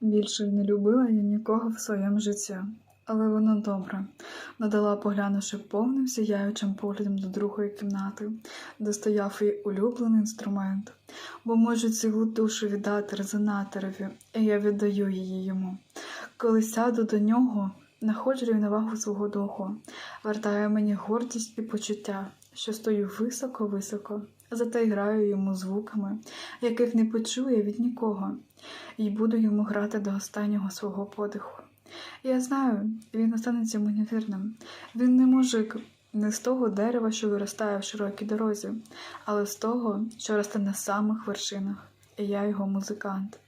Більше не любила я нікого в своєму житті, але воно добре. Надала, поглянувши повним сіяючим поглядом до другої кімнати, де стояв її улюблений інструмент, бо можу цілу душу віддати резонаторові, і я віддаю її йому. Коли сяду до нього, находжу рівновагу свого духу, вертає мені гордість і почуття, що стою високо-високо, зате граю йому звуками, яких не почує від нікого, і буду йому грати до останнього свого подиху. Я знаю, він останеться мені вірним. Він не мужик, не з того дерева, що виростає в широкій дорозі, але з того, що росте на самих вершинах, і я його музикант.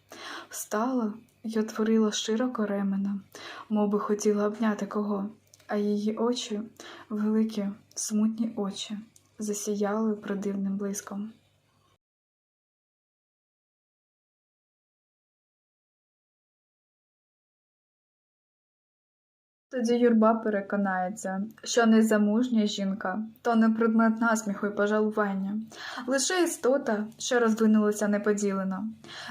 Встала й отворила широко ремена, мов би хотіла обняти кого, а її очі, великі, смутні очі, засіяли придивним блиском. Тоді юрба переконається, що незамужня жінка то не предмет насміху й пожалування, лише істота, що розвинулася неподілено.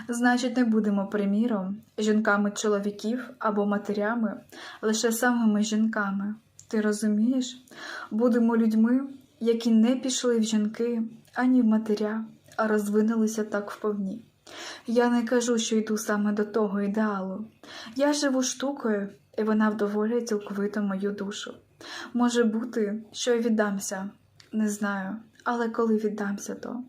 Значить, не будемо приміром жінками чоловіків або матерями, лише самими жінками. Ти розумієш? Будемо людьми, які не пішли в жінки ані в матеря, а розвинулися так вповні. Я не кажу, що йду саме до того ідеалу. Я живу штукою, і вона вдоволює цілковито мою душу. Може бути, що й віддамся, не знаю, але коли віддамся, то.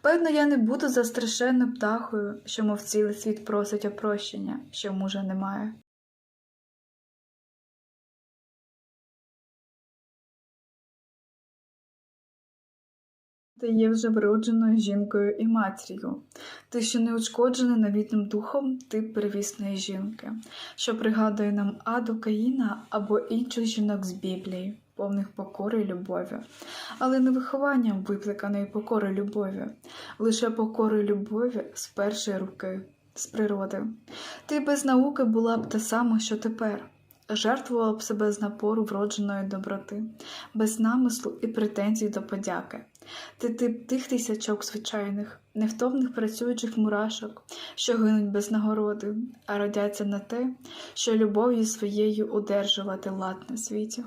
Певно, я не буду застрашеною птахою, що мов цілий світ просить опрощення, що мужа немає. Ти є вже вродженою жінкою і матір'ю. Ти ще не ушкоджений новітним духом тип первісної жінки, що пригадує нам Аду Каїна або інших жінок з Біблії, повних покори й любові, але не вихованням викликаної покори любові, лише покори любові з першої руки, з природи. Ти без науки була б та сама, що тепер. Жертвувала б себе з напору вродженої доброти, без намислу і претензій до подяки. Ти тип тих тисячок звичайних, невтомних працюючих мурашок, що гинуть без нагороди, а родяться на те, що любов'ю своєю удержувати лад на світі.